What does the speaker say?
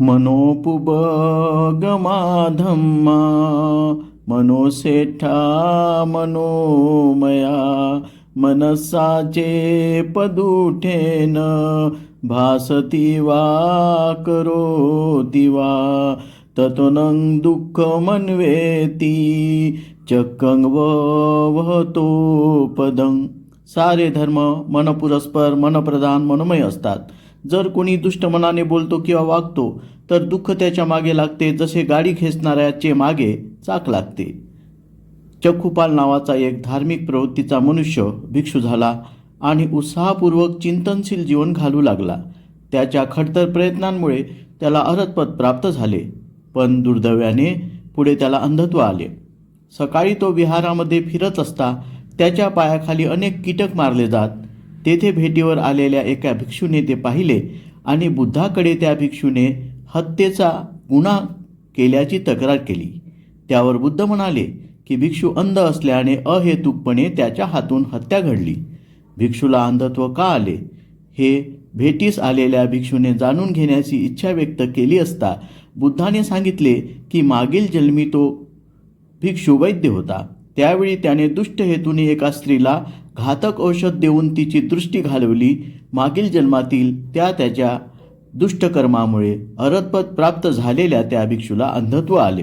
मनोपुबगमाधम्मा मनोसेठा मनोमया मनसाचे पदुठेन भासती वा करोति वा ततनं दुःखमन्वेती चक्कं वहतो पदं। सारे धर्म मनपुरस्पर मनप्रधान मनमय असतात। जर कोणी दुष्ट मनाने बोलतो किंवा वागतो तर दुःख त्याच्यामागे लागते. जसे गाडी खेचणाऱ्याचे मागे चाक लागते. चक्खुपाल नावाचा एक धार्मिक प्रवृत्तीचा मनुष्य भिक्षू झाला आणि उत्साहपूर्वक चिंतनशील जीवन घालू लागला. त्याच्या खडतर प्रयत्नांमुळे त्याला अरहतपद प्राप्त झाले पण दुर्दैव्याने पुढे त्याला अंधत्व आले. सकाळी तो विहारामध्ये फिरत असता त्याच्या पायाखाली अनेक कीटक मारले जात तेथे भेटीवर आलेल्या एका भिक्षूने ते पाहिले आणि बुद्धाकडे त्या भिक्षूने हत्येचा गुन्हा केल्याची तक्रार केली. त्यावर बुद्ध म्हणाले की भिक्षू अंध असल्याने अहेतुकपणे त्याच्या हातून हत्या घडली. भिक्षूला अंधत्व का आले? हे भेटीस आलेल्या भिक्षूने जाणून घेण्याची इच्छा व्यक्त केली असता बुद्धाने सांगितले की मागील जन्मी तो भिक्षू वैद्य होता. त्यावेळी त्याने दुष्ट हेतूने एका स्त्रीला घातक औषध देऊन तिची दृष्टी घालवली. मागील जन्मातील त्या त्याच्या दुष्टकर्मामुळे अरतपद प्राप्त झालेल्या त्या भिक्षूला अंधत्व आले.